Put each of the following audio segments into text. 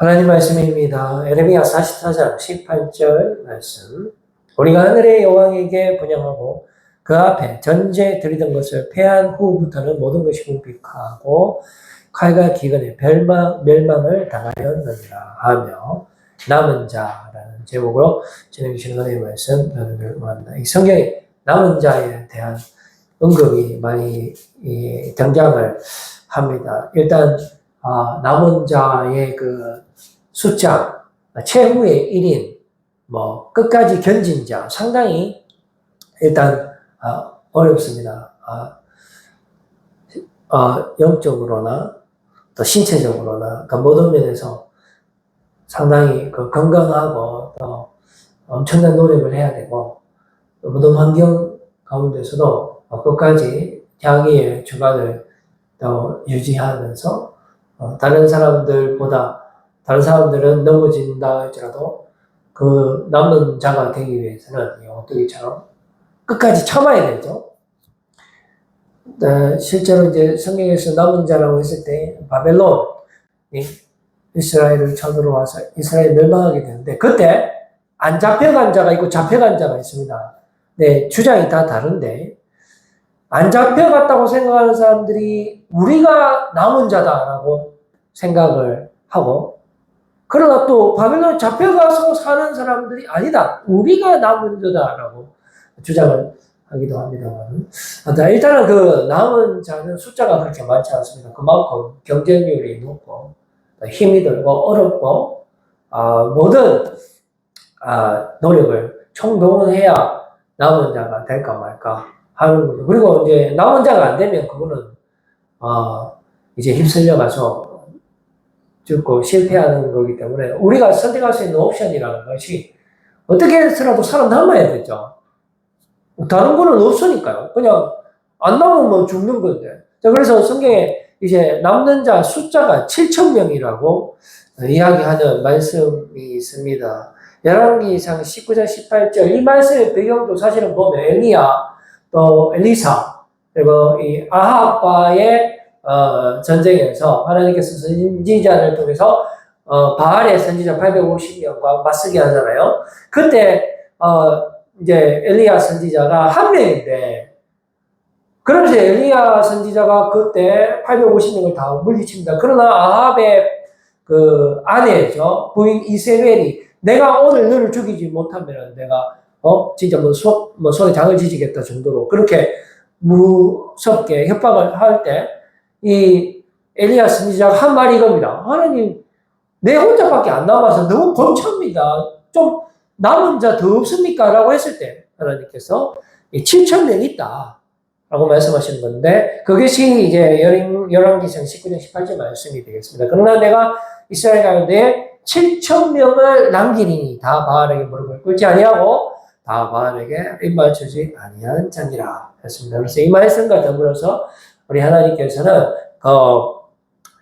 하나님 말씀입니다. 에레미야 44장 18절 말씀. 우리가 하늘의 여왕에게 분양하고 그 앞에 전제 드리던 것을 패한 후부터는 모든 것이 궁핍하고 칼과 기근에 멸망, 멸망을 당하였느니라 하며 남은 자라는 제목으로 진행해 주시는 하나님의 말씀 나누기를 원합니다. 이 성경에 남은 자에 대한 언급이 많이 이, 등장을 합니다. 일단 아, 남은 자의 그 숫자, 최후의 1인, 뭐, 끝까지 견진 자, 상당히 일단, 아, 어렵습니다. 아, 아, 영적으로나, 또 신체적으로나, 그 모든 면에서 상당히 그 건강하고, 또 엄청난 노력을 해야 되고, 또 모든 환경 가운데서도 끝까지 자기의 주관을 또 유지하면서, 어, 다른 사람들보다 다른 사람들은 넘어진다 할지라도 그 남는 자가 되기 위해서는 이 오뚜기처럼 끝까지 참아야 되죠. 어, 실제로 이제 성경에서 남은 자라고 했을 때 바벨론이 이스라엘을 쳐들어와서 이스라엘 멸망하게 되는데 그때 안 잡혀간 자가 있고 잡혀간 자가 있습니다. 네, 주장이 다 다른데 안 잡혀갔다고 생각하는 사람들이 우리가 남은 자다라고 생각을 하고 그러나 또 바벨론 잡혀가서 사는 사람들이 아니다. 우리가 남은 자다라고 주장을 하기도 합니다만. 일단은 그 남은 자는 숫자가 그렇게 많지 않습니다. 그만큼 경쟁률이 높고 힘이 들고 어렵고 아, 모든 아, 노력을 총동원해야 남은 자가 될까 말까 하는 거죠. 그리고 이제 남은 자가 안 되면 그거는 아, 이제 휩쓸려 가서 죽고 실패하는 거기 때문에 우리가 선택할 수 있는 옵션이라는 것이 어떻게 해서라도 살아남아야 되죠. 다른 거는 없으니까요. 그냥 안 남으면 죽는 건데. 자, 그래서 성경에 이제 남는 자 숫자가 7천 명이라고 이야기하는 말씀이 있습니다. 열왕기상 19장 18절 이 말씀의 배경도 사실은 보면 엘리야 또 엘리사 그리고 이 아합과의 어, 전쟁에서 하나님께서 선지자를 통해서 어, 바알의 선지자 850명과 맞서게 하잖아요. 그때 어, 이제 엘리야 선지자가 한 명인데 그러면서 엘리야 선지자가 그때 850명을 다 물리칩니다. 그러나 아합의 그 아내죠 부인 이세벨이 내가 오늘 너를 죽이지 못하면 내가 어 진짜 뭐, 소, 뭐 손에 장을 지지겠다 정도로 그렇게 무섭게 협박을 할때 이 엘리야 선지자가 한 말이 이겁니다. 하나님, 내 혼자밖에 안 남아서 너무 번창입니다. 좀 남은 자 더 없습니까? 라고 했을 때 하나님께서 7천 명 있다. 라고 말씀하시는 건데 그것이 이제 열왕기상 19장 18절 말씀이 되겠습니다. 그러나 내가 이스라엘 가운데 7천 명을 남기리니 다 바알에게 무릎을 꿇지 아니하고 다 바알에게 입맞추지 아니한 자니라 했습니다. 그래서 이 말씀과 더불어서 우리 하나님께서는 그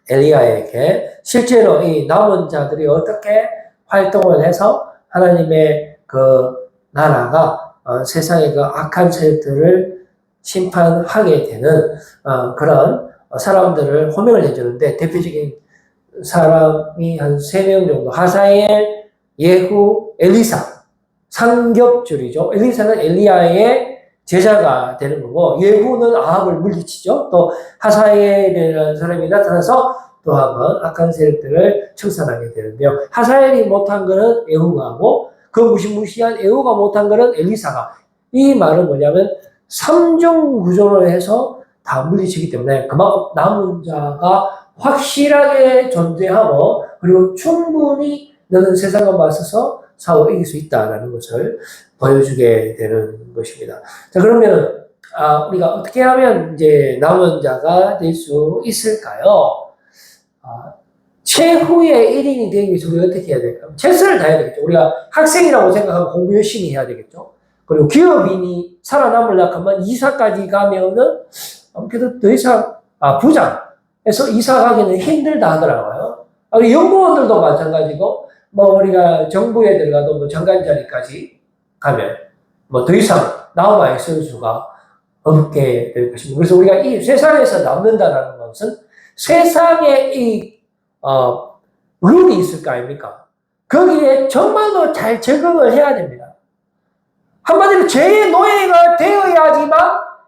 엘리야에게 실제로 이 남은 자들이 어떻게 활동을 해서 하나님의 그 나라가 어, 세상의 그 악한 세력들을 심판하게 되는 어, 그런 사람들을 호명을 해주는데 대표적인 사람이 한 세 명 정도 하사엘, 예후, 엘리사 삼겹줄이죠. 엘리사는 엘리야의 제자가 되는 거고 예후는 아합을 물리치죠. 또 하사엘이라는 사람이 나타나서 또 한번 악한 세력들을 청산하게 되는데요. 하사엘이 못한 거는 예후가 하고 그 무시무시한 예후가 못한 거는 엘리사가 이 말은 뭐냐면 삼중 구조를 해서 다 물리치기 때문에 그만큼 남은 자가 확실하게 존재하고 그리고 충분히 너는 세상과 맞서서 싸워 이길 수 있다라는 것을 보여주게 되는 것입니다. 자, 그러면 아, 우리가 어떻게 하면 이제 남은 자가 될 수 있을까요? 아, 최후의 1인이 되기 위해서 우리가 어떻게 해야 될까요? 최선을 다해야 되겠죠. 우리가 학생이라고 생각하면 공부 열심히 해야 되겠죠. 그리고 기업인이 살아남으려고 하면 이사까지 가면은 아무래도 더 이상, 아, 부장에서 이사 가기는 힘들다 하더라고요. 아, 연구원들도 마찬가지고, 뭐 우리가 정부에 들어가도 뭐 장관 자리까지 가면 뭐 더 이상 나와 있을 수가 없게 될 것입니다. 그래서 우리가 이 세상에서 남는다라는 것은 세상의 이 어, 룰이 있을 거 아닙니까? 거기에 정말로 잘 적응을 해야 됩니다. 한마디로 죄의 노예가 되어야지만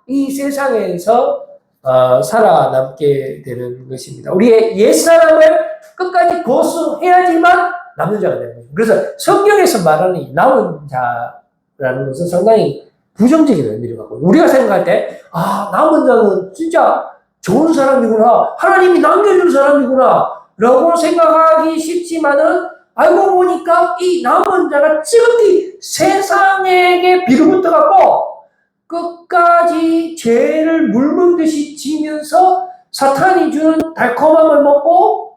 이 세상에서 어, 살아남게 되는 것입니다. 우리의 옛사람을 끝까지 고수해야지만 남는 자가 되는 거죠. 그래서 성경에서 말하는 이 남은 자라는 것은 상당히 부정적인 의미를 갖고. 우리가 생각할 때, 아, 남은 자는 진짜 좋은 사람이구나. 하나님이 남겨준 사람이구나. 라고 생각하기 쉽지만은 알고 보니까 이 남은 자가 지극히 세상에게 비로부터 갖고 끝까지 죄를 물먹듯이 지면서 사탄이 주는 달콤함을 먹고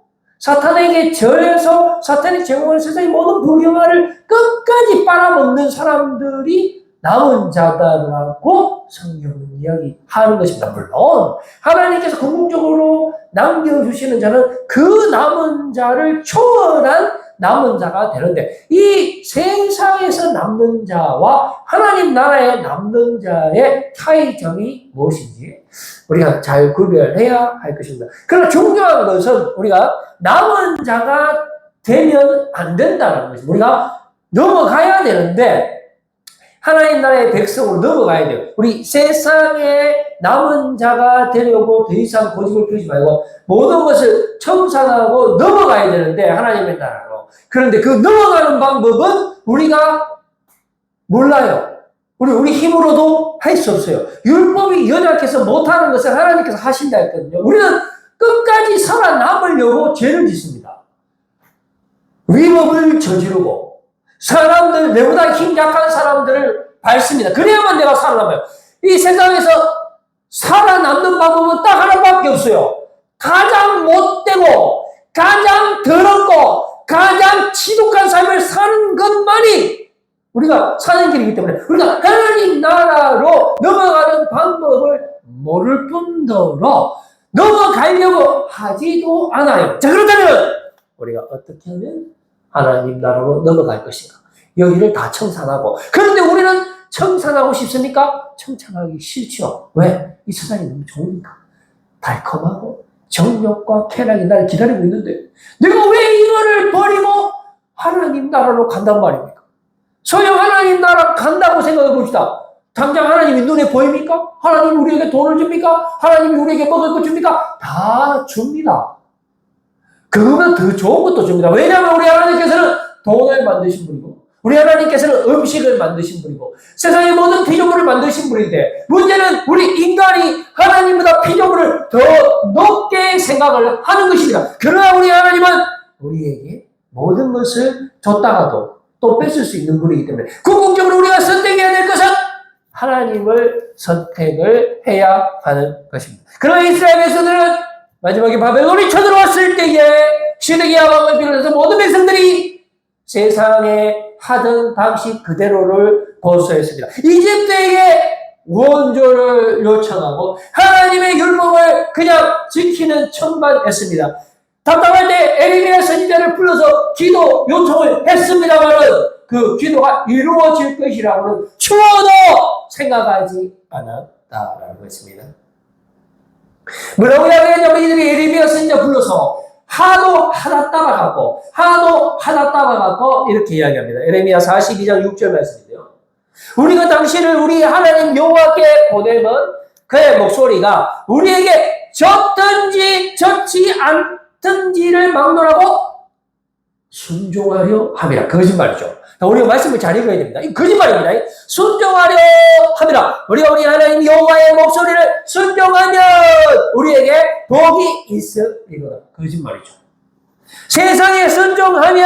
사탄에게 절해서 사탄이 제공하는 세상의 모든 부경화를 끝까지 빨아먹는 사람들이 남은 자다라고 성경은 이야기하는 것입니다. 물론 하나님께서 궁극적으로 남겨주시는 자는 그 남은 자를 초월한 남은 자가 되는데 이 세상에서 남는 자와 하나님 나라의 남는 자의 차이점이 무엇인지 우리가 잘 구별해야 할 것입니다. 그러나 중요한 것은 우리가 남은 자가 되면 안 된다는 것입니다. 우리가 넘어가야 되는데 하나님 나라의 백성으로 넘어가야 돼요. 우리 세상에 남은 자가 되려고 더 이상 고집을 피우지 말고 모든 것을 청산하고 넘어가야 되는데 하나님의 나라로. 그런데 그 넘어가는 방법은 우리가 몰라요. 우리 우리 힘으로도 할 수 없어요. 율법이 연약해서 못하는 것을 하나님께서 하신다 했거든요. 우리는 끝까지 살아남으려고 죄를 짓습니다. 위법을 저지르고 사람들 내보다 힘 약한 사람들을 밟습니다. 그래야만 내가 살아남아요. 이 세상에서 살아남는 방법은 딱 하나밖에 없어요. 가장 못되고 가장 더럽고 가장 지독한 삶을 사는 것만이 우리가 사는 길이기 때문에 우리가 하나님 나라로 넘어가는 방법을 모를 뿐더러 넘어가려고 하지도 않아요. 자 그렇다면 우리가 어떻게 하면 하나님 나라로 넘어갈 것인가? 여기를 다 청산하고 그런데 우리는 청산하고 싶습니까? 청산하기 싫죠. 왜? 이 세상이 너무 좋으니까 달콤하고 정욕과 쾌락이 나를 기다리고 있는데 내가 왜 이거를 버리고 하나님 나라로 간단 말입니까? 소영 하나님 나라 간다고 생각해 봅시다. 당장 하나님이 눈에 보입니까? 하나님이 우리에게 돈을 줍니까? 하나님이 우리에게 먹을 것 줍니까? 다 줍니다. 그거보다 더 좋은 것도 줍니다. 왜냐하면 우리 하나님께서는 돈을 만드신 분이고, 우리 하나님께서는 음식을 만드신 분이고, 세상의 모든 피조물을 만드신 분인데, 문제는 우리 인간이 하나님보다 피조물을 더 높게 생각을 하는 것입니다. 그러나 우리 하나님은 우리에게 모든 것을 줬다가도 또 뺏을 수 있는 분이기 때문에, 궁극적으로 우리가 선택해야 될 것은 하나님을 선택을 해야 하는 것입니다. 그러나 이스라엘 백성들은 마지막에 바벨론이 쳐들어왔을 때에 시드기야 왕을 비롯해서 모든 백성들이 세상에 하던 방식 그대로를 고수했습니다. 이집트에게 원조를 요청하고 하나님의 율법을 그냥 지키는 천만했습니다. 답답할 때 에리미야 선지자를 불러서 기도 요청을 했습니다만은 그 기도가 이루어질 것이라고는 추워도 생각하지 않았다라는 것입니다. 뭐라고 이야기했냐면 이들이 에레미야 선지자 불러서 하도 하다 따라갔고 하도 하다 따라갔고 이렇게 이야기합니다. 에레미야 42장 6절 말씀인데요. 우리가 당신을 우리 하나님 여호와께 보내면 그의 목소리가 우리에게 졌든지 졌지 않 든지를 막론하고 순종하려 함이라. 거짓말이죠. 우리가 말씀을 잘 읽어야 됩니다. 이 거짓말입니다. 순종하려 함이라. 우리가 우리 하나님 여호와의 목소리를 순종하면 우리에게 복이 있으리로다. 거짓말이죠. 세상에 순종하면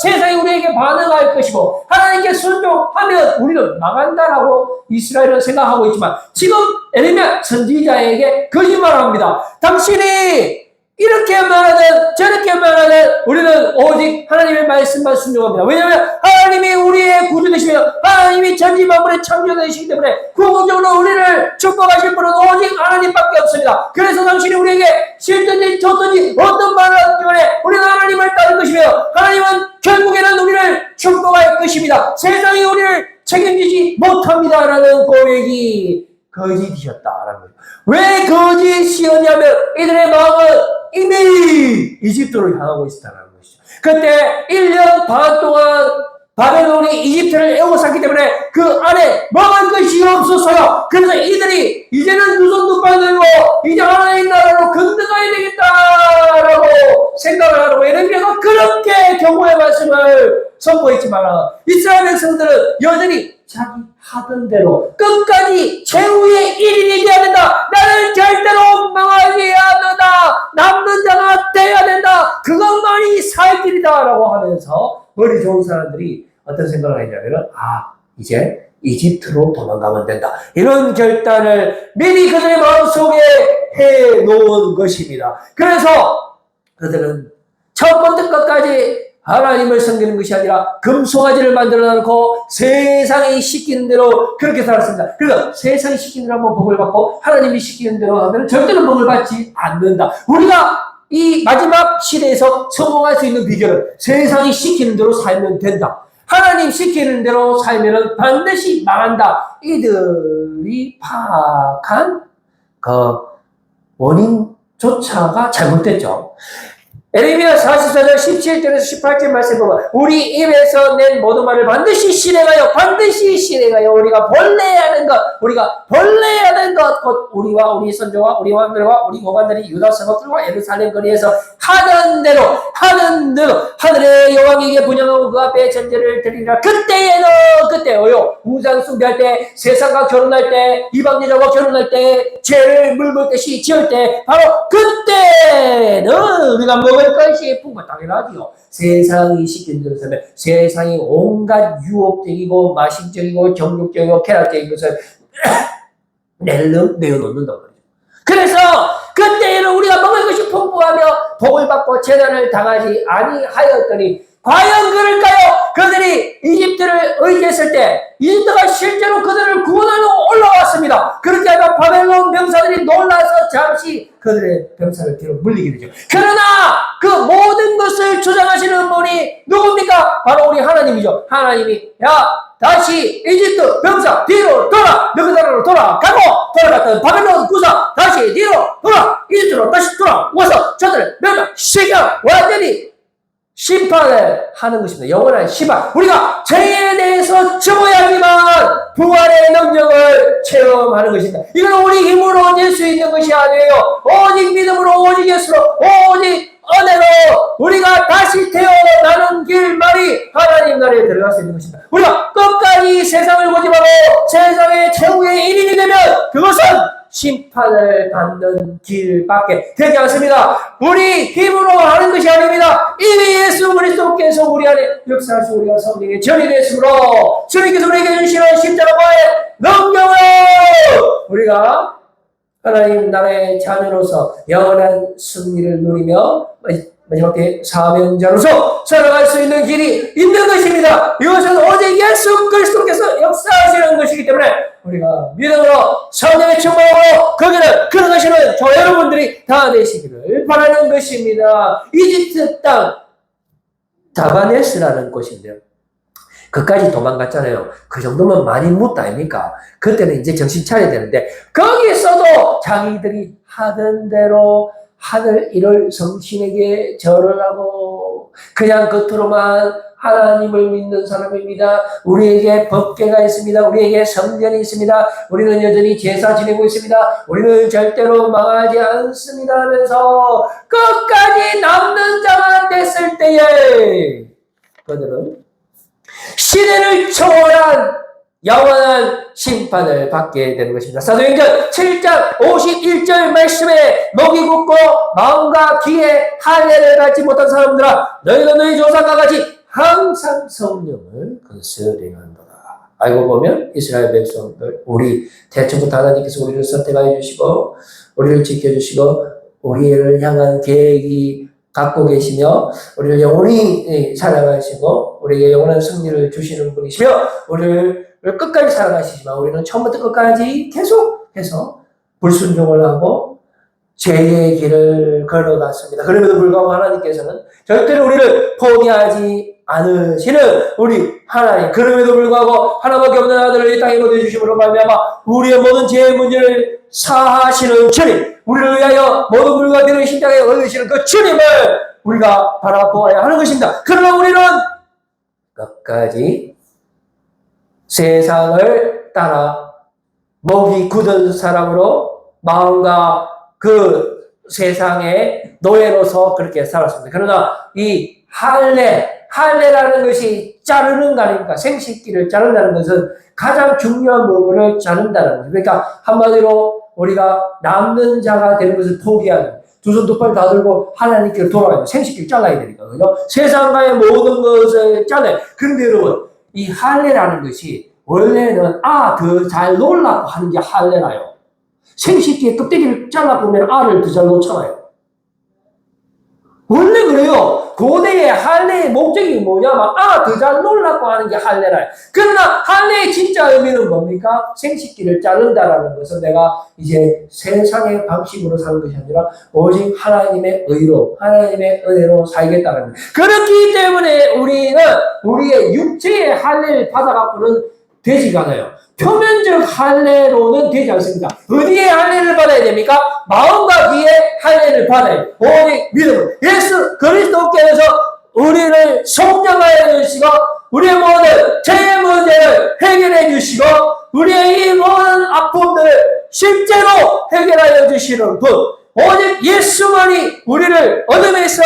세상이 우리에게 반응할 것이고 하나님께 순종하면 우리는 망한다라고 이스라엘은 생각하고 있지만 지금 에레미야 선지자에게 거짓말합니다. 당신이 이렇게 말하든 저렇게 말하든 우리는 오직 하나님의 말씀만 순종합니다. 왜냐하면 하나님이 우리의 구주 되시며 하나님이 전지 만물의 창조되시기 때문에 궁극적으로 우리를 축복하실 분은 오직 하나님밖에 없습니다. 그래서 당신이 우리에게 싫든지 좋든지 어떤 말을 하든 간에 우리는 하나님을 따를 것이며 하나님은 결국에는 우리를 축복할 것입니다. 세상이 우리를 책임지지 못합니다라는 고백이 거짓이셨다라는 거죠. 왜 거짓이었냐면 이들의 마음은 이미 이집트로 향하고 있었다는 것이죠. 그때 1년 반 동안 바벨론이 이집트를 애워쌌기 때문에 그 안에 먹을 것이 없었어요. 그래서 이들이 이제는 두손 두발 들고 이제 하나님 나라로 건너가야 되겠다라고 생각을 하고 예레미야가 그렇게 경고의 말씀을 선포했지만 이스라엘 백성들은 여전히 자기 하던 대로 끝까지 최후의 1인이 되어야 된다. 나는 절대로 망하지 않는다. 남는 자가 돼야 된다. 그것만이 살 길이다. 라고 하면서 머리 좋은 사람들이 어떤 생각을 했냐면 아 이제 이집트로 도망가면 된다. 이런 결단을 미리 그들의 마음속에 해 놓은 것입니다. 그래서 그들은 첫 번째 것까지 하나님을 섬기는 것이 아니라 금송아지를 만들어 놓고 세상이 시키는 대로 그렇게 살았습니다. 그래서 세상이 시키는 대로 한번 복을 받고 하나님이 시키는 대로 하면 절대로 복을 받지 않는다. 우리가 이 마지막 시대에서 성공할 수 있는 비결은 세상이 시키는 대로 살면 된다. 하나님 시키는 대로 살면 반드시 망한다. 이들이 파악한 그 원인조차가 잘못됐죠. 에레미야 44장 17절에서 18절 말씀 보면 우리 입에서 낸 모든 말을 반드시 실행하여 반드시 실행하여 우리가 본래하는 것 우리가 본래하는 것 곧 우리와 우리 선조와 우리 왕들과 우리 고관들이 유다 성읍들과 예루살렘 거리에서 하는 대로 하는 대로 하늘의 여왕에게 분양하고 그 앞에 전제를 드리라. 그때에는 그때요. 우상 숭배할 때 세상과 결혼할 때 이방 여자와 결혼할 때 죄를 물물 듯이 지을 때 바로 그때는 우리가 먹을 것이 풍부 당연하지요. 세상이 시킨 대로 살면 세상이 온갖 유혹적이고 마신적이고 정욕적이고 쾌락적인 것을 낼름 내어놓는단 말이죠. 그래서 그때에는 우리가 먹을 것이 풍부하며 복을 받고 재난을 당하지 아니하였더니 과연 그럴까요? 그들이 이집트를 의지했을 때 이집트가 실제로 그들을 구원하러 올라왔습니다. 그렇게 하면 바벨론 병사들이 놀라서 잠시 그들의 병사를 뒤로 물리게 되죠. 그러나 그 모든 것을 주장하시는 분이 누굽니까? 바로 우리 하나님이죠. 하나님이 야 다시 이집트 병사 뒤로 돌아 너그 나라로 돌아가고 돌아갔던 바벨론 구사 다시 뒤로 돌아 이집트로 다시 돌아와서 저들을 멸망시켜 완전히 심판을 하는 것입니다. 영원한 심판. 우리가 죄에 대해서 죽어야지만 부활의 능력을 체험하는 것입니다. 이건 우리 힘으로 얻을 수 있는 것이 아니에요. 오직 믿음으로, 오직 예수로, 오직 은혜로 우리가 다시 태어나는 길만이 하나님 나라에 들어갈 수 있는 것입니다. 우리가 끝까지 세상을 고집하고 세상의 최후의 일인이 되면 그것은 심판을 받는 길밖에 되지 않습니다. 우리 힘으로 하는 것이 아닙니다. 이미 예수 그리스도께서 우리 안에 역사하시고 우리가 성령의 전이 됐으므로 주님께서 우리에게 주시는 십자가의 능력을 우리가 하나님 나라의 자녀로서 영원한 승리를 누리며 마지막 때 사명자로서 살아갈 수 있는 길이 있는 것입니다. 이것은 오직 예수 그리스도께서 역사하시는 것이기 때문에 우리가 믿음으로 성령의 충만하고 거기는 그러시는 저 여러분들이 다 되시기를 바라는 것입니다. 이집트 땅 다바네스라는 곳인데요. 그까지 도망갔잖아요. 그 정도면 많이 묻다 아닙니까? 그때는 이제 정신 차려야 되는데 거기서도 자기들이 하던 대로 하늘 일을 성신에게 절을 하고 그냥 겉으로만 하나님을 믿는 사람입니다. 우리에게 법계가 있습니다. 우리에게 성전이 있습니다. 우리는 여전히 제사 지내고 있습니다. 우리는 절대로 망하지 않습니다 하면서 끝까지 남는 자가 됐을 때에 그들은 시대를 초월한 영원한 심판을 받게 되는 것입니다. 사도행전 7장 51절 말씀에 목이 굳고 마음과 귀에 할례를 받지 못한 사람들아 너희가 너희 조상과 같이 항상 성령을 건설행한다. 알고 보면 이스라엘 백성들 우리 대초부터 하나님께서 우리를 선택하여 주시고 우리를 지켜주시고 우리를 향한 계획이 갖고 계시며 우리를 영원히 사랑하시고 우리에게 영원한 승리를 주시는 분이시며 우리를 끝까지 사랑하시지만 우리는 처음부터 끝까지 계속해서 불순종을 하고 죄의 길을 걸어갔습니다. 그럼에도 불구하고 하나님께서는 절대로 우리를 포기하지 않으시는 우리 하나님. 그럼에도 불구하고 하나밖에 없는 아들을 이 땅에 보내주심으로 말미암아 우리의 모든 죄의 문제를 사하시는 주님, 우리를 위하여 모든 불과 되는 십자가에 얻으시는 그 주님을 우리가 바라보아야 하는 것입니다. 그러나 우리는 끝까지 세상을 따라 목이 굳은 사람으로 마음과 그 세상의 노예로서 그렇게 살았습니다. 그러나 이 할례, 할례라는 것이 자르는 거 아닙니까? 생식기를 자른다는 것은 가장 중요한 부분을 자른다는 거죠. 그러니까 한마디로 우리가 남는 자가 되는 것을 포기하는 두손두팔다 들고 하나님께 돌아가야 생식기를 잘라야 되니까 그죠? 세상과의 모든 것을 잘라야 그런데 여러분 이 할례라는 것이 원래는 아 더 잘 놀라고 하는 게 할례라요. 생식기의 껍데기를 잘라보면 알을 더 잘 놓잖아요. 원래 그래요. 고대의 할례의 목적이 뭐냐면 아 더 잘 놀라고 하는 게 할례라요. 그러나 할례의 진짜 의미는 뭡니까? 생식기를 자른다라는 것은 내가 이제 세상의 방식으로 사는 것이 아니라 오직 하나님의 의로 하나님의 은혜로 살겠다는 거예요. 그렇기 때문에 우리는 우리의 육체의 할례를 받아갖고는 되지가 않아요. 표면적 할례로는 되지 않습니다. 어디에 할례를 받아야 됩니까? 마음과 귀에 할례를 받아야 돼요. 오직 믿음으로. 예수 그리스도께서 우리를 성령하여 주시고 우리의 모든 죄의 문제를 해결해 주시고 우리의 이 모든 아픔들을 실제로 해결하여 주시는 분 오직 예수만이 우리를 어둠에서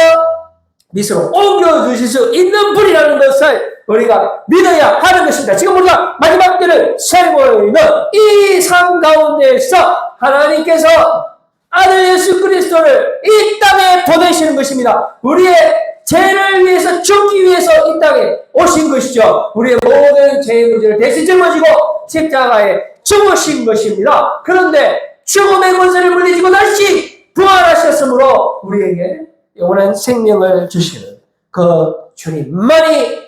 미스로 옮겨주실 수 있는 분이라는 것을 우리가 믿어야 하는 것입니다. 지금 우리가 마지막 때를 살고 있는 이 삶 가운데서 하나님께서 아들 예수 그리스도를 이 땅에 보내시는 것입니다. 우리의 죄를 위해서 죽기 위해서 이 땅에 오신 것이죠. 우리의 모든 죄의 문제를 대신 짊어지고 십자가에 죽으신 것입니다. 그런데 죽음의 권세를 물리치고 다시 부활하셨으므로 우리에게 영원한 생명을 주시는 그 주님만이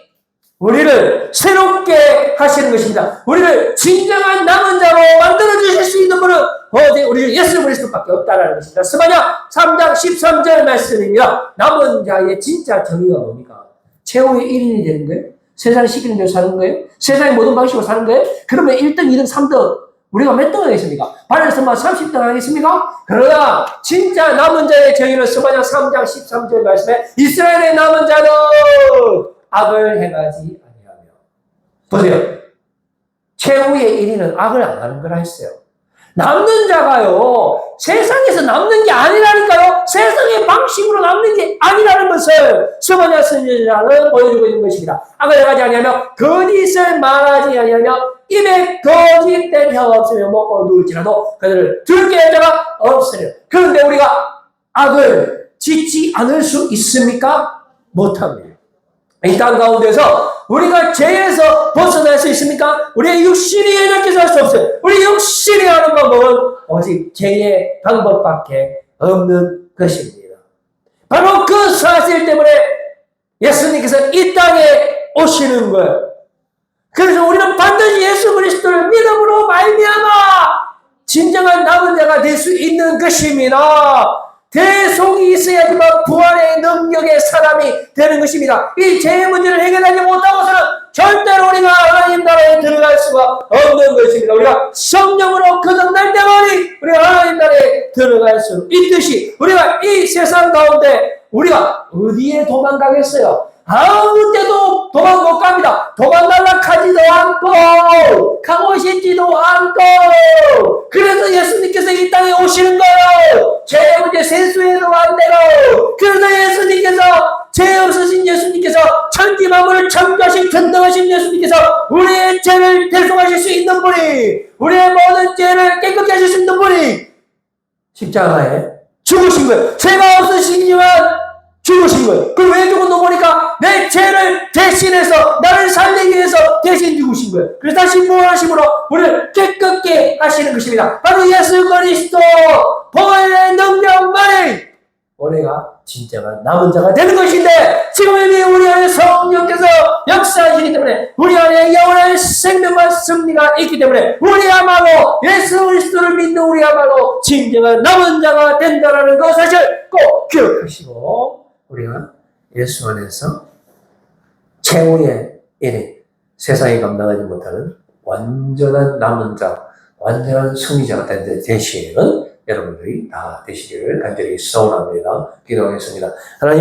우리를 새롭게 하시는 것입니다. 우리를 진정한 남은 자로 만들어 주실 수 있는 분은 오직 우리 예수 그리스도밖에 없다라는 것입니다. 스바냐 3장 13절 말씀입니다. 남은 자의 진짜 정의가 뭡니까? 최후의 1인이 되는 거예요? 세상 시키는 대로 사는 거예요? 세상의 모든 방식으로 사는 거예요? 그러면 1등, 2등, 3등 우리가 몇 등 하겠습니까? 반에서만 30등 하겠습니까? 그러나 진짜 남은 자의 정의는 스바냐 3장 13절 말씀에 이스라엘의 남은 자는 악을 행하지 아니하며 보세요. 최후의 1위는 악을 안 하는 거라 했어요. 남는 자가요, 세상에서 남는 게 아니라니까요, 세상의 방식으로 남는 게 아니라는 것을 스바냐 선지자는 보여주고 있는 것입니다. 악을 행하지 아니하며, 거짓을 말하지 아니하며, 입에 거짓된 혀 없으며 먹고 누울지라도 그들을 들게 할 자가 없으려. 그런데 우리가 악을 짓지 않을 수 있습니까? 못합니다. 이 땅 가운데서 우리가 죄에서 벗어날 수 있습니까? 우리의 육신이 연약해서 할 수 없어요. 우리 육신이 하는 방법은 오직 죄의 방법밖에 없는 것입니다. 바로 그 사실 때문에 예수님께서 이 땅에 오시는 거예요. 그래서 우리는 반드시 예수 그리스도를 믿음으로 말미암아 진정한 남은 자가 될 수 있는 것입니다. 대속이 있어야지만 부활의 능력의 사람이 되는 것입니다. 이 죄의 문제를 해결하지 못하고서는 절대로 우리가 하나님 나라에 들어갈 수가 없는 것입니다. 우리가 성령으로 거듭날 때만이 우리가 하나님 나라에 들어갈 수 있듯이 우리가 이 세상 가운데 우리가 어디에 도망가겠어요? 아무 때도 도망 못 갑니다. 도망갈라 가지도 않고, 가고 싶지도 않고, 그래서 예수님께서 이 땅에 오시는 거예요. 죄 문제 세수해도 안 되고, 그래서 예수님께서, 죄 없으신 예수님께서, 천지 만물을 창조하신 전능하신 예수님께서, 우리의 죄를 대속하실 수 있는 분이, 우리의 모든 죄를 깨끗게 하실 수 있는 분이, 십자가에 죽으신 거예요. 죄가 없으시지만, 죽으신 거예요. 그럼 왜 죽었노 보니까 내 죄를 대신해서 나를 살리기 위해서 대신 죽으신 거예요. 그래서 다시 부활하심으로 우리를 깨끗게 하시는 것입니다. 바로 예수 그리스도 보혈의 능력만이 우리가 진정한 남은 자가 되는 것인데 지금 이미 우리 안에 성령께서 역사하시기 때문에 우리 안에 영원한 생명과 승리가 있기 때문에 우리야말로 예수 그리스도를 믿는 우리야말로 진정한 남은 자가 된다는 것 사실 꼭 기억하시고 우리가 예수 안에서 최후의 일인 세상이 감당하지 못하는 완전한 남은 자, 완전한 승리자가 된 되시는 여러분들이 다 되시기를 간절히 소원합니다. 기도하겠습니다. 하나님